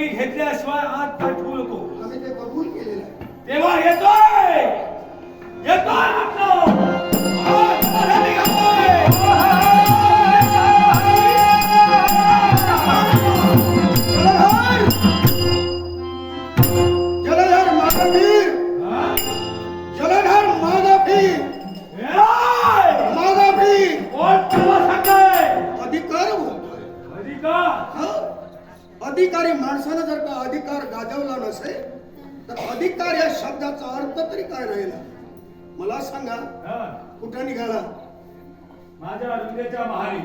मी घेतल्याशिवाय आज पाठवू नको. तेव्हा येतो तर अधिकार या शब्दाचा अर्थ तरी काय राहिला? मला सांगा कुठं निघाला? माझ्या हृदयाच्या महारी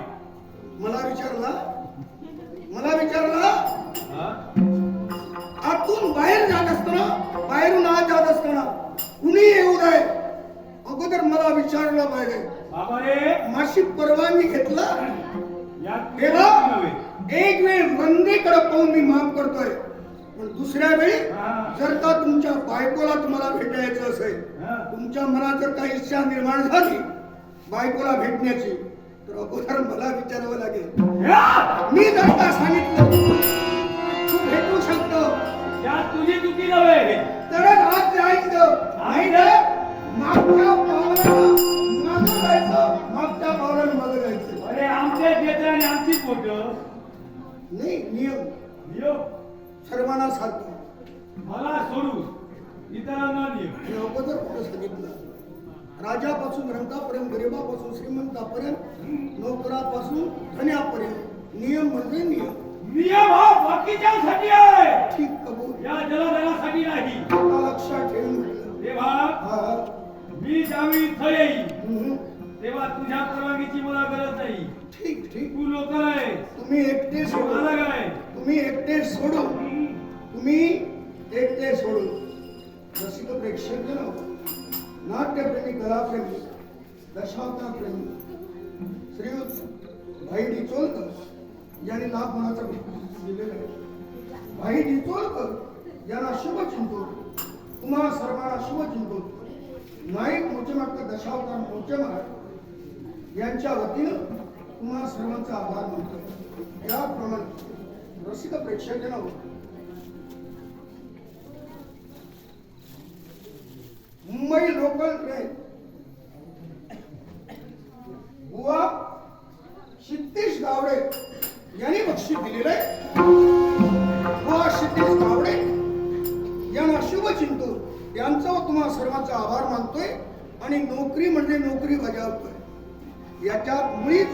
मला विचारला? मला विचारला? आतून बाहेर जात असताना बाहेरून आत जात असताना कुणी येऊ नये? अगोदर मला विचारलं पाहिजे. माशी परवानगी घेतला? तेव्हा. एक वेळ वंदेकडे पाहून मी माफ करतोय. पण दुसऱ्या वेळी. जर का तुमच्या बायकोला तुम्हाला भेटायचं असेल. तुमच्या मनात जर काही इच्छा निर्माण झाली बायकोला भेटण्याची तर अगोदर मला विचारावं लागेल! मी जर का सांगितलं तू भेटू शकतो. तुझी चुकी नव्हे. तरच आज जायचं. नाही तर मागच्या पावलाला मागं जायचं. मागच्या पावलाला मागं जायचं. अरे आमचे देते आणि पोट नाही नियम. यो सर्वांना सारखा मला सोडू. इतरांना नियम हे अगोदर कुठं सांगितलं. राजापासून रंकापर्यंत गरिबापासून श्रीमंतापर्यंत नोकरापासून धन्यापर्यंत. नियम म्हणजे नियम. नियम हा बाकीच्यासाठी आहे. ठीक कबूल. या जलधरासाठी नाही. आता लक्षात ठेवून तेव्हा मी ज्यावेळी इथं येईल. तेव्हा तुझ्या परवानगीची मला गरज नाही. ठीक ठीक. तू लोक आहे. तुम्ही एकटे सोडून काय? तुम्ही एकटे सोडून तुम्ही एकटे सोडून रसिक प्रेक्षक नाट्यप्रेमी कलाप्रेमी दशावतार प्रेमी श्रीयुत भाई डिचोलकर यांनी लाभ होण्याचा दिलेला आहे. भाई डिचोलकर यांना शुभ चिंतो तुम्हाला सर्वांना शुभ चिंतो नाईक मोचमार्ग दशावतार मोचमार्ग यांच्या वतीनं कुमार सर्वांचा आभार मानतो. याप्रमाणे रसिक प्रेक्षक मुंबई लोकल ट्रेन. बुवा क्षितिश गावडे यांनी बक्षीस दिलेलं आहे. बुवा क्षितिश गावडे यांना शुभ चिंतून यांचा तुम्हा सर्वांचा आभार मानतोय आणि नोकरी म्हणजे नोकरी बजावतोय याच्यात मुळीच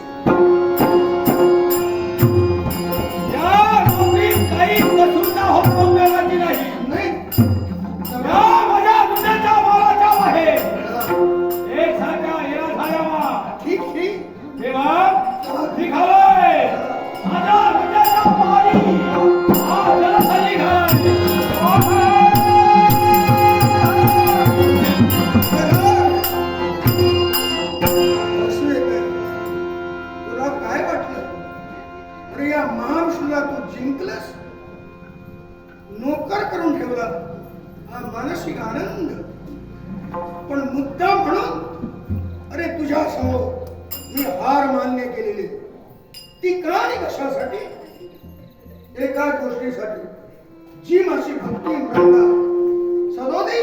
दुनिया तू जिंकलस? नोकर करून ठेवला. हा मानसिक आनंद. पण मुद्दा म्हणून अरे तुझ्या समोर मी हार मान्य केलेली. ती का आणि कशासाठी? एका गोष्टीसाठी. जी माझी भक्ती रंगा सदोदी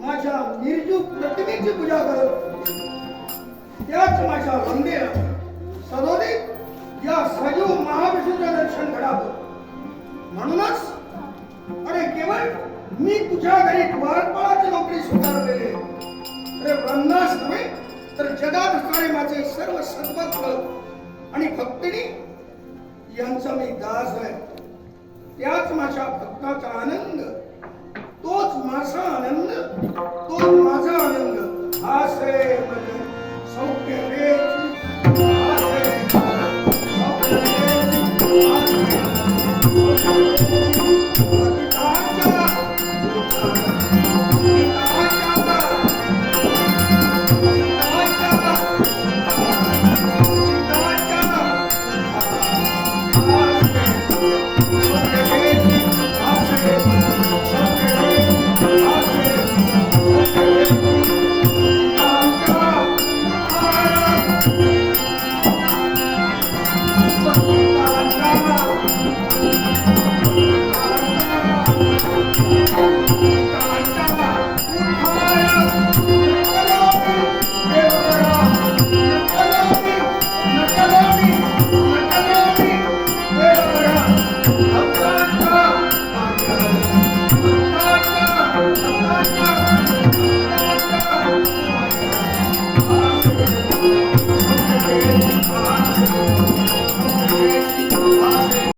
माझ्या निर्जू प्रतिमेची पूजा करत त्याच माझ्या वंदेला सदोदी या सजीव महाविष्णूचं दर्शन घडावं. म्हणूनच अरे केवळ मी तुझ्या घरी द्वारपाळाची नोकरी स्वीकारलेली अरे वंदास नव्हे तर जगात असणारे माझे सर्व सद्भक्त आणि भक्तिनी यांचा मी दास आहे. त्याच माझ्या भक्ताचा आनंद तोच माझा आनंद तोच माझा आनंद. हासे म्हणजे सौख्य